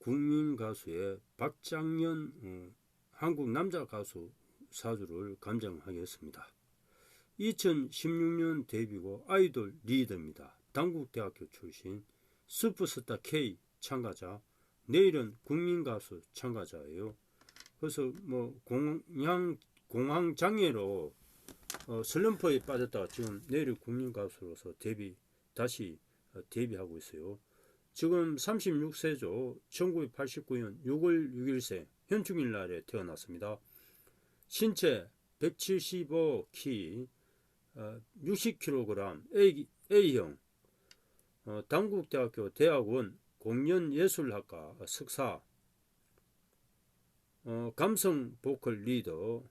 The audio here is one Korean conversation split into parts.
국민 가수의 박장현 어, 한국 남자 가수 사주를 감정하겠습니다. 2016년 데뷔고 아이돌 리더입니다. 당국대학교 출신 슈퍼스타 K 참가자 내일은 국민 가수 참가자예요. 그래서 뭐 공황 공황 장애로 어, 슬럼프에 빠졌다가 지금 내일 국민 가수로서 데뷔 다시 어, 데뷔하고 있어요. 지금 36세죠. 1989년 6월 6일생 현충일 날에 태어났습니다. 신체 175키 어, 60kg A, A형 어, 당국대학교 대학원 공연예술학과 석사 어, 감성 보컬 리더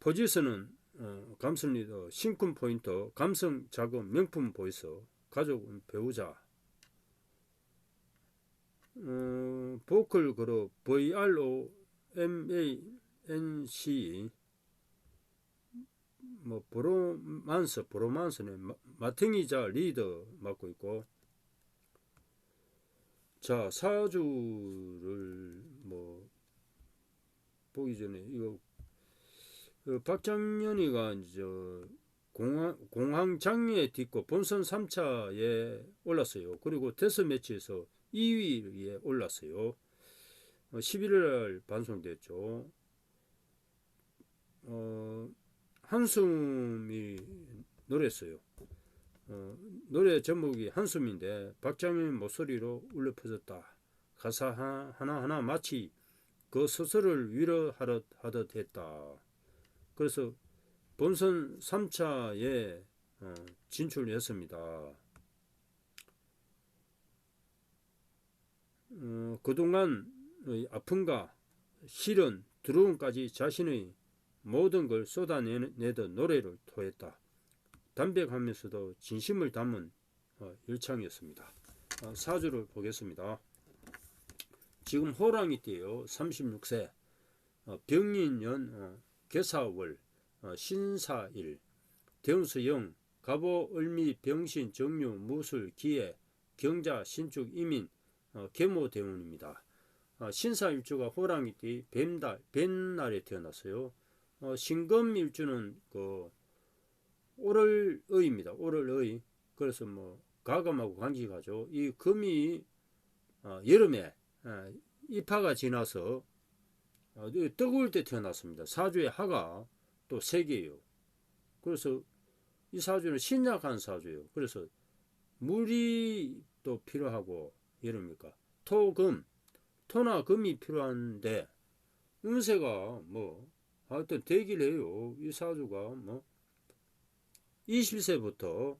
포지션은 어, 감성 리더 신군 포인터 감성 작업 명품 보이서 가족은 배우자. 어, 보컬 그룹 VRO MANC 뭐 브로만스 브로만스는 마- 마탱이자 리더 맡고 있고. 자 사주를 뭐 보기 전에 이거 그 박장현이가 이제 공항 장애 딛고 본선 3차에 올랐어요. 그리고 데스 매치에서 2위에 올랐어요. 11월 방송됐죠. 어, 한숨이 노래했어요. 어, 노래 제목이 한숨인데 박장현 목소리로 울려 퍼졌다. 가사 하나, 하나하나 마치 그 스스로를 위로하듯 하듯 했다. 그래서 본선 3차에 어, 진출했습니다. 어, 그동안 아픔과 실현, 두려움까지 자신의 모든 걸 쏟아내던 노래를 토했다. 담백하면서도 진심을 담은 어, 일창이었습니다. 어, 사주를 보겠습니다. 지금 호랑이 띠요 36세 어, 병인년 어, 개사월 어, 신사일 대운수영 갑오 을미 병신 정유 무술 기해 경자 신축 이민 어, 계모 대운입니다. 어, 신사일주가 호랑이 띠 뱀달 뱀날에 태어났어요. 어, 신금일주는 그 오를의입니다. 오를의 그래서 뭐 가감하고 관계가죠. 이 금이 어, 여름에 어, 입하가 지나서 어, 뜨거울 때 태어났습니다. 사주의 하가 또세 개예요. 그래서 이 사주는 신약한 사주예요. 그래서 물이 또 필요하고 이럽니까? 토금, 토나 금이 필요한데 운세가 뭐 하여튼 대기를 해요. 이 사주가 뭐 20세부터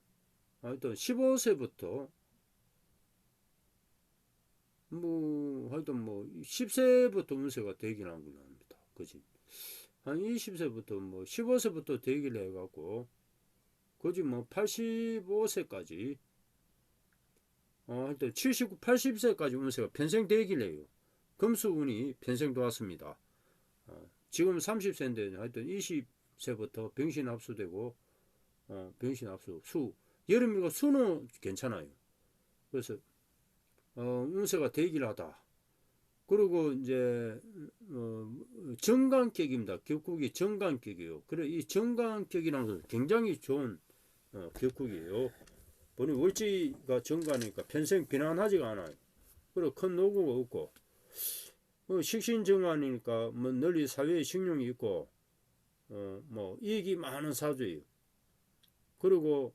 하여튼 15세부터 뭐 하여튼 뭐 10세부터 운세가 한 걸로 합니다. 그지? 한 20세부터 뭐 15세부터 대기를 해갖고 그지 뭐 85세까지 어 하여튼 79, 80세까지 운세가 편생 해요. 금수운이 편생 도왔습니다. 어, 지금 30세인데 하여튼 20세부터 병신 합수되고 어, 병신 합수 수 여름이고 수는 괜찮아요. 그래서 어, 운세가 대기를 하다. 그리고 이제 어, 정관격입니다. 격국이 정관격이에요. 그래 이 정관격이라는 것은 굉장히 좋은 어, 격국이에요. 보니 월지가 정관이니까 평생 비난하지가 않아요. 그리고 큰 노고가 없고 뭐 식신정관이니까 뭐 널리 사회에 식용이 있고 어, 뭐 이익이 많은 사주예요. 그리고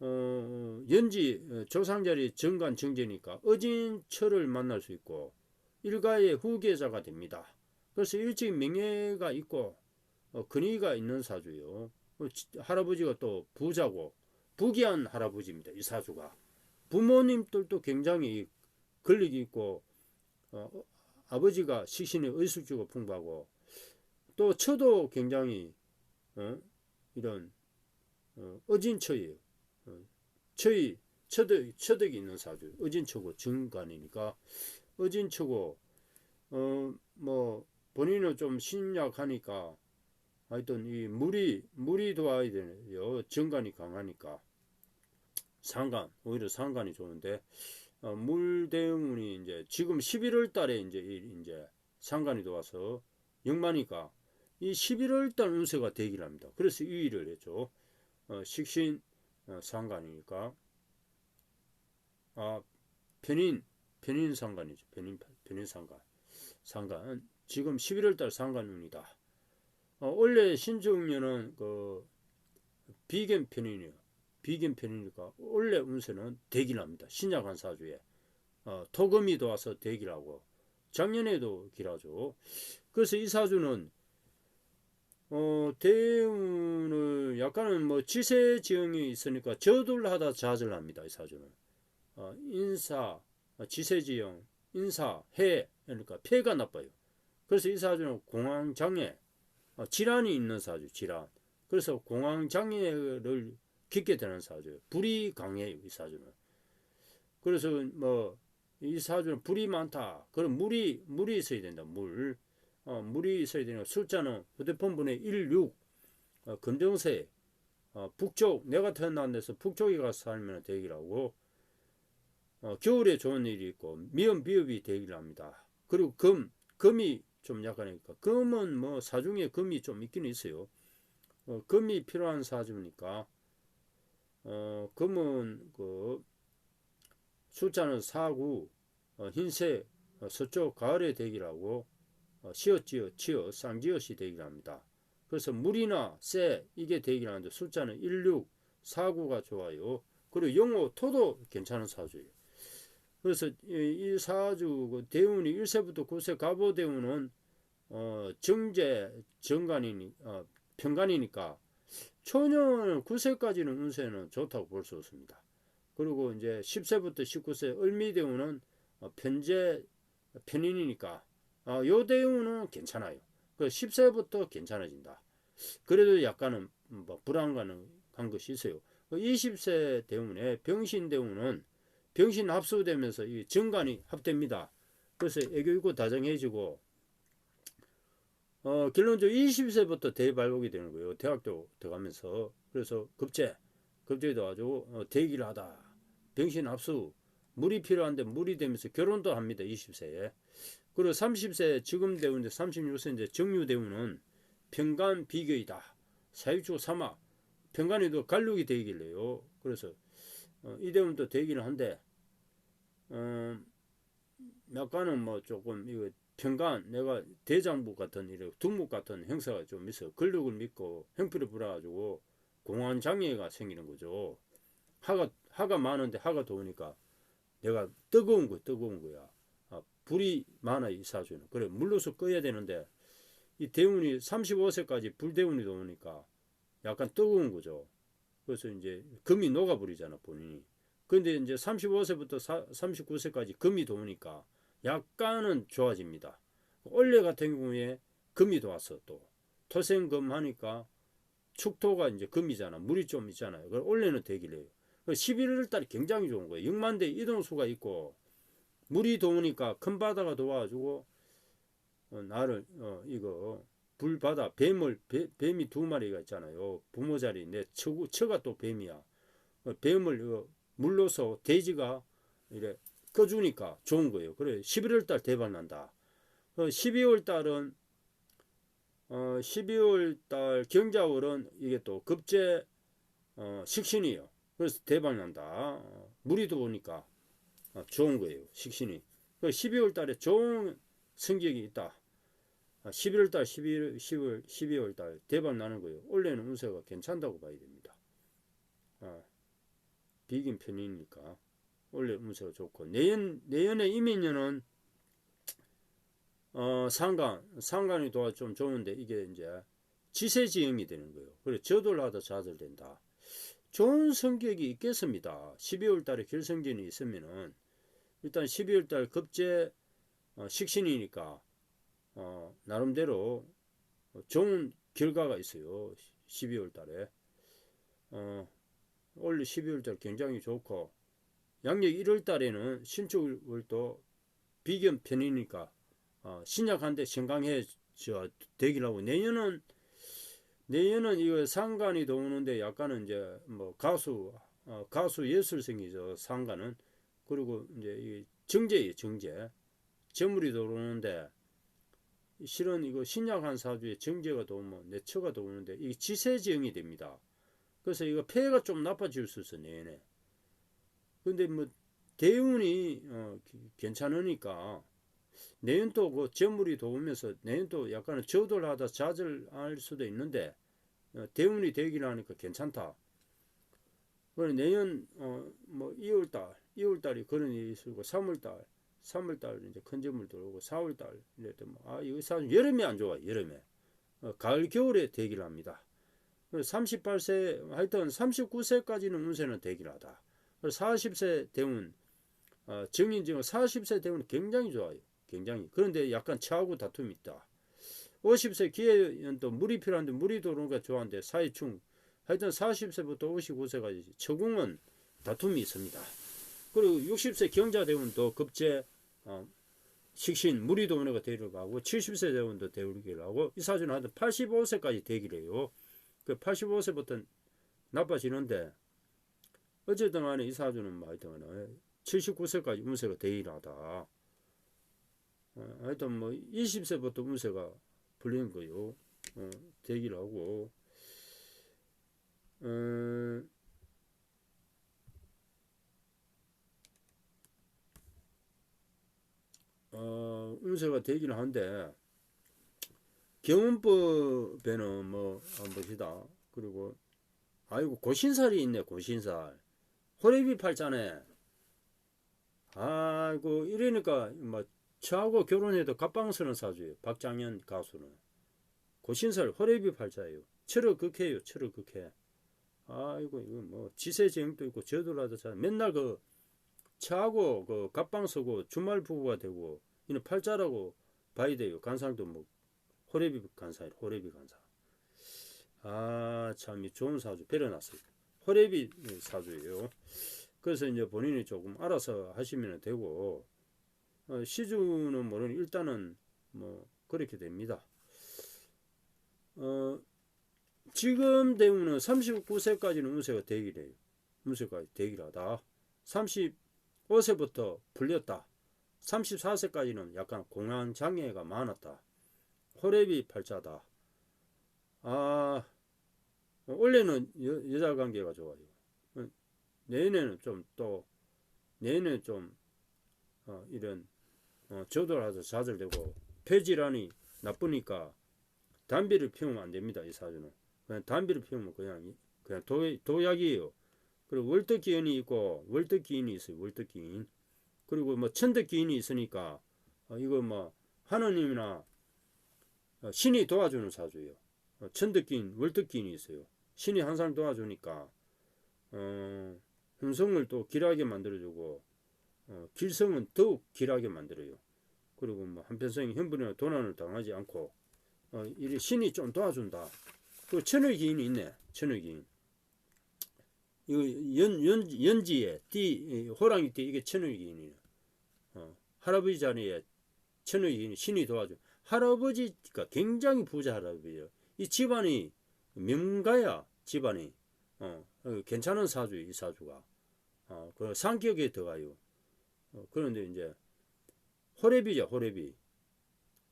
어, 연지 어, 조상자리 정관 정제니까 어진 철을 만날 수 있고 일가의 후계자가 됩니다. 그래서 일찍 명예가 있고 어, 근위가 있는 사주요. 어, 지- 할아버지가 또 부자고 부귀한 할아버지입니다. 이 사주가 부모님들도 굉장히 권력이 있고 어, 어, 아버지가 식신의 의술주가 풍부하고 또 처도 굉장히 어, 이런 어, 어진 처예요. 어, 처이 처덕 처덕이 있는 사주 어진 처고 정관이니까 어진처고 어 뭐 본인은 좀 신약하니까 하여튼 이 물이 물이 도와야 되네요. 정관이 강하니까 상간 오히려 상간이 좋은데 어, 물대운이 이제 지금 11월 달에 이제 이- 이제 상간이 들어와서 영마니까 이 11월 달 운세가 되긴 합니다. 그래서 유의를 했죠. 어, 식신 어, 상간이니까 아 편인 편인 편인 상간 상간 지금 11월 달 상간운이다. 어, 원래 신중년은 그 비견 편인이요. 비견 편이니까 원래 운세는 대기랍니다. 신약한 사주에 어, 토금이 도와서 대기라고 작년에도 기라죠. 그래서 이 사주는 어, 대운을 약간은 뭐 지세 지형이 있으니까 저돌하다 좌절합니다. 이 사주는 어, 인사 어, 지세 지형 인사 해 그러니까 폐가 나빠요. 그래서 이 사주는 공황 장애 어, 질환이 있는 사주 질환. 그래서 공황 장애를 겪게 되는 사주예요. 불이 강해요, 이 사주는. 그래서 뭐 이 사주는 불이 많다. 그럼 물이 물이 있어야 된다. 물. 어, 물이 있어야 되는 숫자는 휴대폰번호에 16 어, 검정색 어, 북쪽 내가 태어난 데서 북쪽에 가서 살면 되기라고 어, 겨울에 좋은 일이 있고 미연 비업이 되기를 합니다. 그리고 금 금이 좀 약하니까 금은 뭐 사중에 금이 좀 있긴 있어요. 어, 금이 필요한 사주니까 어, 금은 그 숫자는 4구 어, 흰색 어, 서쪽 가을에 대기라고 어, 시어지어 치어 쌍지어시 대기랍니다. 그래서 물이나 쇠 이게 대기라는데 숫자는 16, 4구가 좋아요. 그리고 영호 토도 괜찮은 사주예요. 그래서 이, 이 사주 그 대운이 1세부터 9세 가보 대운은 어, 정제 정간이니 어, 편간이니까 초년 9세까지는 운세는 좋다고 볼 수 없습니다. 그리고 이제 10세부터 19세 을미 대운은 어, 편제 편인이니까 어, 요 대운은 괜찮아요. 그 10세부터 괜찮아진다. 그래도 약간은 뭐 불안감은 한 것이 있어요. 20세 대운에 병신 대운은 병신 합수되면서 이 정간이 합됩니다. 그래서 애교 있고 다정해지고 어, 결론적으로 20세부터 대발복이 되는 거예요. 대학교 들어가면서. 그래서 급제, 급제에 도와주고 어, 대기를 하다. 병신 합수, 물이 필요한데 물이 되면서 결혼도 합니다. 20세에. 그리고 30세 지금 대운인데 36세인데 정유 대운은 평간 비교이다. 사유축 사막, 평간에도 갈록이 되길래요. 그래서 어, 이 대운도 되기는 한데 어, 약간은 뭐 조금 이거 평간 내가 대장부 같은 이래 두목 같은 형사가 좀 있어 근력을 믿고 형필을 불어가지고 공황 장애가 생기는 거죠. 하가 하가 많은데 하가 더우니까 내가 뜨거운 거 뜨거운 거야. 아, 불이 많아 이 사주는. 그래 물로서 꺼야 되는데 이 대운이 35세까지 불대운이 들어오니까 약간 뜨거운 거죠. 그래서 이제 금이 녹아버리잖아 본인이. 근데 이제 35세부터 39세까지 금이 들어오니까 약간은 좋아집니다. 원래 같은 경우에 금이 들어왔어 또 토생금 하니까 축토가 이제 금이잖아 물이 좀 있잖아요. 그 원래는 되길래요. 11월 달이 굉장히 좋은 거예요. 6만 대 이동수가 있고 물이 도우니까 큰 바다가 도와가지고 어, 나를 어, 이거 불바다 뱀을 배, 뱀이 두 마리가 있잖아요. 부모 자리 내 처구 처가 또 뱀이야. 어, 뱀을 어, 물러서 돼지가 이래 꺼주니까 좋은 거예요. 그래 11월 달 대박 난다. 어, 12월 달은 어, 12월 달 경자월은 이게 또 급제 어, 식신이에요. 그래서 대박 난다. 어, 물이 들어오니까 어, 좋은 거예요. 식신이. 그 12월 달에 좋은 성격이 있다. 아, 11월 달, 11월, 10월, 12월 달 대박 나는 거예요. 원래는 운세가 괜찮다고 봐야 됩니다. 아, 비긴 편이니까 원래 운세가 좋고 내연 내연의 이민년은 어, 상간 상간이 도와 좀 좋은데 이게 이제 지세지형이 되는 거예요. 그래 저돌하다 좌절된다. 좋은 성격이 있겠습니다. 12월 달에 결성전이 있으면은 일단 12월 달 급제 어, 식신이니까 어, 나름대로 좋은 결과가 있어요. 12월 달에. 어, 원래 12월 달 굉장히 좋고 양력 1월 달에는 신축월도 비견 편이니까 어, 신약한데 건강해져 되기라고. 내년은 내년은 이거 상관이 도우는데 약간은 이제 뭐 가수 어, 가수 예술생이죠 상가는 그리고 이제 이 정제예요 정제. 재물이 들어오는데 실은 이거 신약한 사주에 정제가 들어오면 내처가 들어오는데 이 지세지형이 됩니다. 그래서 이거 폐가 좀 나빠질 수 있어 내내. 근데 뭐 대운이 어, 기- 괜찮으니까 내년 또그 재물이 도우면서 내년 또 약간은 저돌하다 좌절할 수도 있는데 어, 대운이 되긴 하니까 괜찮다. 그래 내년 어 뭐 2월달, 2월달이 그런 일이 있고 3월달, 3월달 이제 큰 재물 들어오고 4월달 이랬더 뭐아 이거 사실 여름에 안 좋아 여름에 어, 가을 겨울에 대기를 합니다. 38세 하여튼 39세까지는 운세는 대기하다. 40세 대운 어, 정인증은 40세 대운 굉장히 좋아요. 굉장히 그런데 약간 차하고 다툼이 있다. 50세 기회연도 물이 필요한데 물이 들어오니까 좋아하는데 사이충 하여튼 40세부터 55세까지 처궁은 다툼이 있습니다. 그리고 60세 경자 대운도 급제 어, 식신 대기를 가고 70세 대운도 대기를 하고 이 사주는 하여튼 85세까지 대기를 해요. 그 85세부터 나빠지는데 어쨌든 간에 이 사주는 뭐 하여튼 간에 79세까지 운세가 대일하다. 어, 하여튼 뭐 20세부터 운세가 풀리는 거요. 어, 대기를 하고 어, 어, 운세가 되기는 한데 경운법에는 뭐 한번 봅시다. 그리고 아이고 고신살이 있네 고신살 호래비 팔자네. 아이고 이러니까 뭐 저하고 결혼해도 갑방스러운 사주예요. 박장현 가수는 고신살 호래비 팔자예요. 철을 극해요. 철을 극해. 아이고 이거 뭐 지세정도 있고 저돌아도 잘 맨날 그 차하고 그 갑방 쓰고 주말 부부가 되고 이는 팔자라고 봐야 돼요. 간상도 뭐 호래비 간사예요. 호래비 간사. 아, 참, 이 좋은 사주 배려놨어요. 호래비 사주예요. 그래서 이제 본인이 조금 알아서 하시면 되고, 어, 시주는 모르니 일단은 뭐, 그렇게 됩니다. 어, 지금 대우는 39세까지는 운세가 대기래요. 운세까지 대기하다. 35세부터 풀렸다. 34세까지는 약간 공황 장애가 많았다. 호래비 팔자다. 아, 어, 원래는 여, 여자 관계가 좋아요. 어, 내년에는 좀 또, 내년에 좀, 어, 이런, 어, 저돌하서 좌절되고, 폐질환이 나쁘니까 담배를 피우면 안 됩니다. 이 사주는. 그냥 담배를 피우면 그냥, 그냥 도, 도약이에요. 그리고 월덕기인이 있고, 월덕기인이 있어요. 월덕기인. 그리고 뭐 천덕기인이 있으니까, 어, 이거 뭐, 하느님이나 어, 신이 도와주는 사주예요. 어, 천덕기인, 월덕기인이 있어요. 신이 항상 도와주니까 어, hum성을 또 길하게 만들어주고 어, 길성은 더욱 길하게 만들어요. 그리고 뭐 한편성이 형분이나 도난을 당하지 않고 어, 이 신이 좀 도와준다. 그 천의 기인이 있네. 천의 기인. 이거 연, 연, 연지에 띠 호랑이 띠 이게 천의 기인이에요. 어, 할아버지 자리에 천의 기인이 신이 도와줘. 할아버지가 굉장히 부자 할아버지예요. 이 집안이 명가야 집안이 어, 어, 괜찮은 사주 이 사주가 어, 그 상격에 들어가요. 어, 그런데 이제 호래비죠 호래비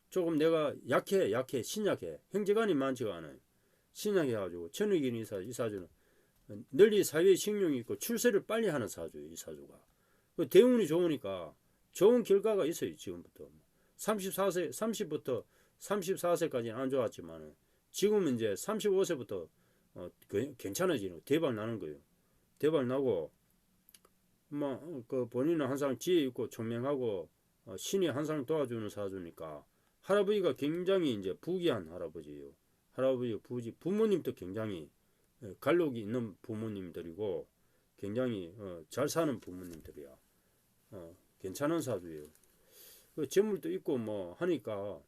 조금 내가 약해 약해 신약해 형제간이 많지가 않아요. 신약해 가지고 천의긴 이, 사주는 널리 사회 식용이 있고 출세를 빨리 하는 사주예요 이 사주가 그 대운이 좋으니까 좋은 결과가 있어요 지금부터 34세 30부터 34세까지는 안 좋았지만은 지금은 이제 35세부터 어, 그- 괜찮아지는 대박 나는 거예요. 대박 나고 뭐그 본인은 항상 지혜 있고 총명하고 어, 신이 항상 도와주는 사주니까 할아버지가 굉장히 이제 부귀한 할아버지예요. 할아버지 부지 부모님도 굉장히 예, 갈록이 있는 부모님들이고 굉장히 어, 잘 사는 부모님들이야. 어, 괜찮은 사주예요. 그 재물도 있고 뭐 하니까 어,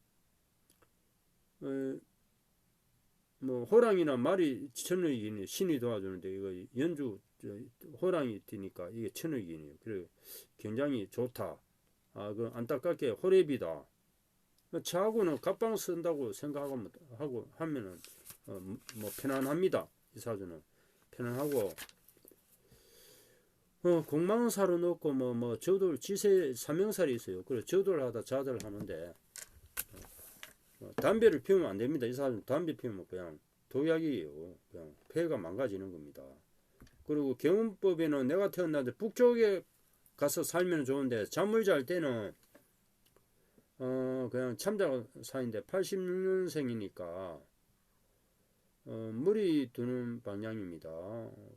뭐 호랑이나 말이 천의기니 신이 도와주는데 이거 연주 저, 호랑이 뛰니까 이게 천의기니에요. 그래 굉장히 좋다. 아 그 안타깝게 호래비다. 차하고는 갑방 쓴다고 생각하고 하고 하면은 어, 뭐 편안합니다. 이 사주는 편안하고 어, 공망사로 넣고 뭐 뭐 저돌 지세 삼명살이 있어요. 그래 저돌 하다 자들 하는데 어, 담배를 피우면 안 됩니다. 이 사람 담배 피우면 그냥 독약이에요. 그냥 폐가 망가지는 겁니다. 그리고 경운법에는 내가 태어났는데 북쪽에 가서 살면 좋은데 잠을 잘 때는 어 그냥 참자 사인데 86년생이니까 어, 물이 드는 방향입니다.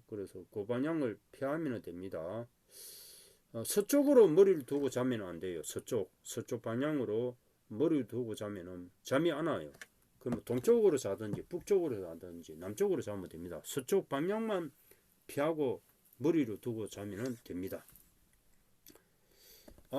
그래서 그 방향을 피하면 됩니다. 어, 서쪽으로 머리를 두고 자면 안 돼요. 서쪽, 서쪽 방향으로 머리를 두고 자면은 잠이 안 와요. 그럼 동쪽으로 자든지 북쪽으로 자든지 남쪽으로 자면 됩니다. 서쪽 방향만 피하고 머리를 두고 자면 됩니다.